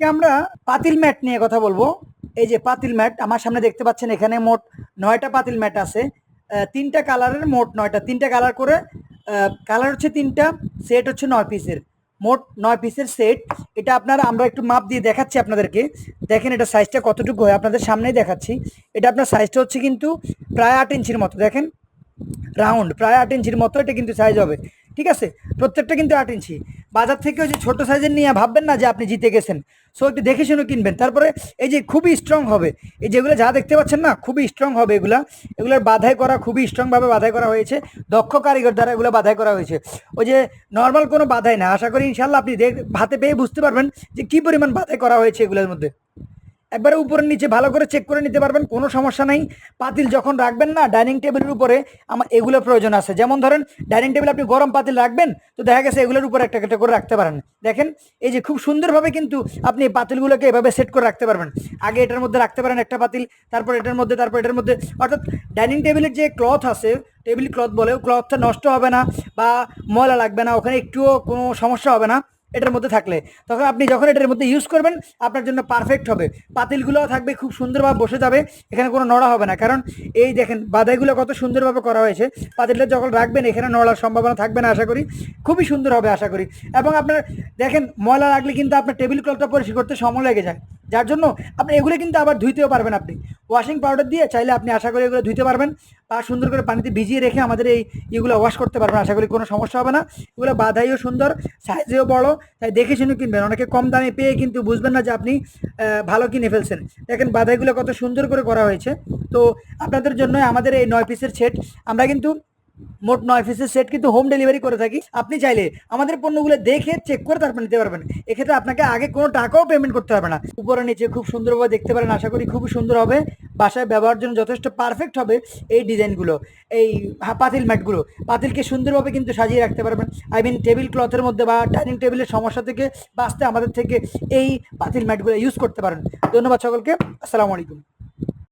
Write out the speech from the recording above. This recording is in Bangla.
আজকে আমরা পাতিল ম্যাট নিয়ে কথা বলব। এই যে পাতিল ম্যাট, আমার সামনে দেখতে পাচ্ছেন এখানে মোট নয়টা পাতিল ম্যাট আছে। তিনটা কালারের মোট নয়টা, তিনটা কালার করে কালার হচ্ছে তিনটা, সেট হচ্ছে নয় পিসের। মোট নয় পিসের সেট। এটা আপনারা, আমরা একটু মাপ দিয়ে দেখাচ্ছি আপনাদেরকে। দেখেন এটা সাইজটা কতটুকু হয়, আপনাদের সামনেই দেখাচ্ছি। এটা আপনার সাইজটা হচ্ছে কিন্তু প্রায় আট ইঞ্চির মতো, দেখেন। রাউন্ড, প্রায় আট ইঞ্চির মতো এটা কিন্তু সাইজ হবে। ঠিক আছে? প্রত্যেকটা কিন্তু আট ইঞ্চি। বাজার থেকেও যে ছোট সাইজের নিয়ে ভাববেন না যে আপনি জিতে গেছেন। সো একটু দেখে শুনে কিনবেন। তারপরে এই যে খুবই স্ট্রং হবে। এই যেগুলো যা দেখতে পাচ্ছেন না, খুবই স্ট্রং হবে এগুলা। এগুলোর বাধাই করা, খুবই স্ট্রংভাবে বাধাই করা হয়েছে। দক্ষ কারিগর দ্বারা এগুলো বাধাই করা হয়েছে। ওই যে নর্মাল কোনো বাধাই না। আশা করি ইনশাল্লাহ আপনি দেখ হাতে পেয়ে বুঝতে পারবেন যে কী পরিমাণ বাধাই করা হয়েছে এগুলোর মধ্যে। একবারে উপরে নিচে ভালো করে চেক করে নিতে পারবেন, কোনো সমস্যা নাই। পাতিল যখন রাখবেন না ডাইনিং টেবিলের উপরে আমার এগুলো প্রয়োজন আছে। যেমন ধরেন ডাইনিং টেবিল আপনি গরম পাতিল রাখবেন, তো দেখা গেছে এগুলোর উপরে একটা একটা করে রাখতে পারেন। দেখেন, এই যে খুব সুন্দরভাবে কিন্তু আপনি এই পাতিলগুলোকে এভাবে সেট করে রাখতে পারবেন। আগে এটার মধ্যে রাখতে পারেন একটা পাতিল, তারপর এটার মধ্যে, তারপর এটার মধ্যে, অর্থাৎ ডাইনিং টেবিলের যে ক্লথ আছে টেবিল ক্লথ বলে ক্লথটা নষ্ট হবে না বা ময়লা লাগবে না, ওখানে একটুও কোনো সমস্যা হবে না। এটার মধ্যে থাকলে। তখন আপনি যখন এটার মধ্যে ইউজ করবেন, আপনার জন্য পারফেক্ট হবে। পাতিলগুলোও থাকবে, খুব সুন্দরভাবে বসে যাবে, এখানে কোনো নড়া হবে না। কারণ এই দেখেন বাধাইগুলো কত সুন্দরভাবে করা হয়েছে। পাতিলটা যখন রাখবেন, এখানে নড়ার সম্ভাবনা থাকবে না, আশা করি। খুবই সুন্দর হবে, আশা করি। এবং আপনার, দেখেন, ময়লা রাখলে কিন্তু আপনার টেবিল ক্লথটা পরিষ্কার করতে সময় লেগে যায়। যার জন্য আপনি এগুলো কিন্তু আবার ধুইতেও পারবেন আপনি। ওয়াশিং পাউডার দিয়ে চাইলে আপনি আশা করি এগুলো ধুইতে পারবেন বা সুন্দর করে পানিতে ভিজিয়ে রেখে আমাদের এই এগুলো ওয়াশ করতে পারবেন, আশা করি কোনো সমস্যা হবে না। এগুলো বাধাইও সুন্দর সাইজেও বড়, তাই দেখে শুনে কিনবেন। অনেকে কম দামে পেয়ে কিন্তু বুঝবেন না যে আপনি ভালো কিনে ফেলছেন। দেখেন বাধাইগুলো কত সুন্দর করে করা হয়েছে। তো আপনাদের জন্য আমাদের এই নয় পিসের সেট আমরা কিন্তু মোট নয় পিসের সেট কিন্তু হোম ডেলিভারি করে থাকি। আপনি চাইলে আমাদের পণ্যগুলো দেখে চেক করে তারপর নিতে পারবেন। এক্ষেত্রে আপনাকে আগে কোনো টাকাও পেমেন্ট করতে হবে না। উপরে নিচে খুব সুন্দরভাবে দেখতে পারেন, আশা করি খুব সুন্দর হবে। বাসায় ব্যবহারের জন্য যথেষ্ট পারফেক্ট হবে এই ডিজাইনগুলো এই পাতিল ম্যাটগুলো। পাতিলকে সুন্দরভাবে কিন্তু সাজিয়ে রাখতে পারবেন। আই মিন টেবিল ক্লথের মধ্যে বা ডাইনিং টেবিলের সমস্যা থেকে বাঁচতে আমাদের থেকে এই পাতিল ম্যাটগুলো ইউজ করতে পারেন। ধন্যবাদ সকলকে। আসসালামু আলাইকুম।